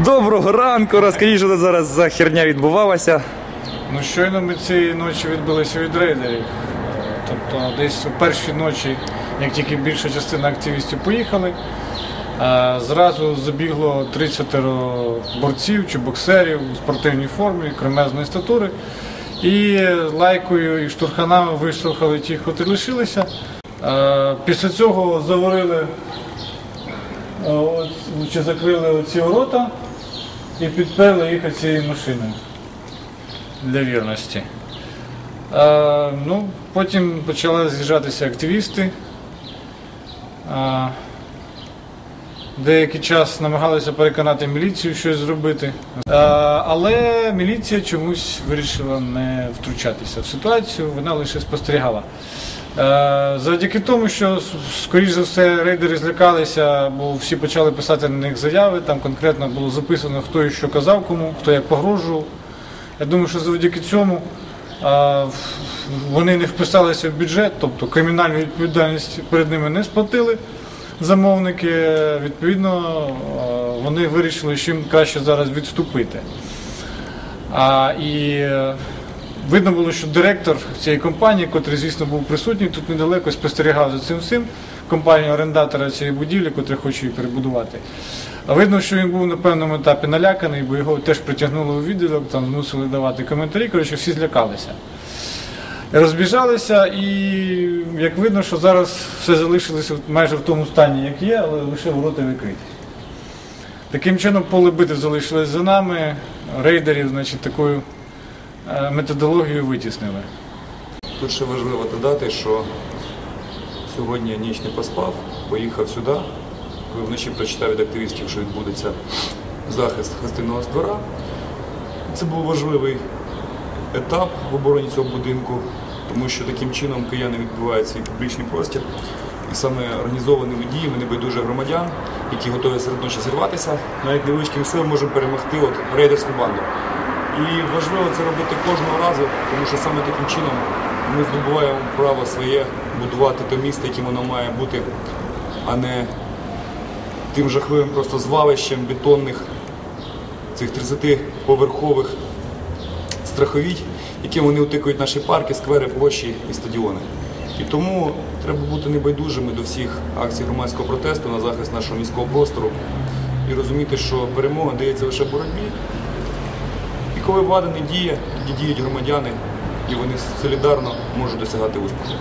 Доброго ранку. Розкажіть, що тут зараз за херня відбувалася. Ну, щойно ми цієї ночі відбилися від рейдерів. Тобто десь у першій ночі, як тільки більша частина активістів поїхали, зразу забігло 30 борців чи боксерів у спортивній формі, кремезної статури. І лайкою і штурханами виштовхали тих, хто лишилися. Після цього заварили чи закрили оці ворота і підперли їх цією машиною для вірності. Е, ну, потім почали з'їжджатися активісти. Е, деякий час намагалися переконати міліцію щось зробити. Але міліція чомусь вирішила не втручатися в ситуацію, вона лише спостерігала. Е, Завдяки тому, що скоріш за все рейдери злякалися, бо всі почали писати на них заяви, там конкретно було записано, хто і що казав кому, хто як погрожував. Я думаю, що завдяки цьому вони не вписалися в бюджет, тобто кримінальну відповідальність перед ними не сплатили замовники. Відповідно, вони вирішили, їм краще зараз відступити. А, і е, видно було, що директор цієї компанії, котрий, звісно, був присутній, тут недалеко спостерігав за цим всім, компанія орендатора цієї будівлі, котра хоче її перебудувати. А видно, що він був на певному етапі наляканий, бо його теж притягнули у відділок, там змусили давати коментарі. Коротше, всі злякалися. Розбіжалися, і як видно, що зараз все залишилося майже в тому стані, як є, але лише ворота відкриті. Таким чином, поле битви залишилось за нами, рейдерів, значить, такою е, методологією витіснили. Тут ще важливо додати, що сьогодні я ніч не поспав, поїхав сюди. Коли вночі прочитав від активістів, що відбудеться захист гостинного двора. Це був важливий етап в обороні цього будинку, тому що таким чином кияни відбивають свій публічний простір. І саме організованими діями небайдужих громадян, які готові серед ночі зірватися, навіть невеличким силам можемо перемогти от рейдерську банду. І важливо це робити кожного разу, тому що саме таким чином ми здобуваємо право своє будувати те місто, яким воно має бути, а не тим жахливим просто звалищем бетонних цих 30-поверхових страховіть, яким вони утикують наші парки, сквери, площі і стадіони. І тому треба бути небайдужими до всіх акцій громадського протесту на захист нашого міського простору і розуміти, що перемога дається лише боротьбі. Коли влада не діє, тоді діють громадяни, і вони солідарно можуть досягати успіху.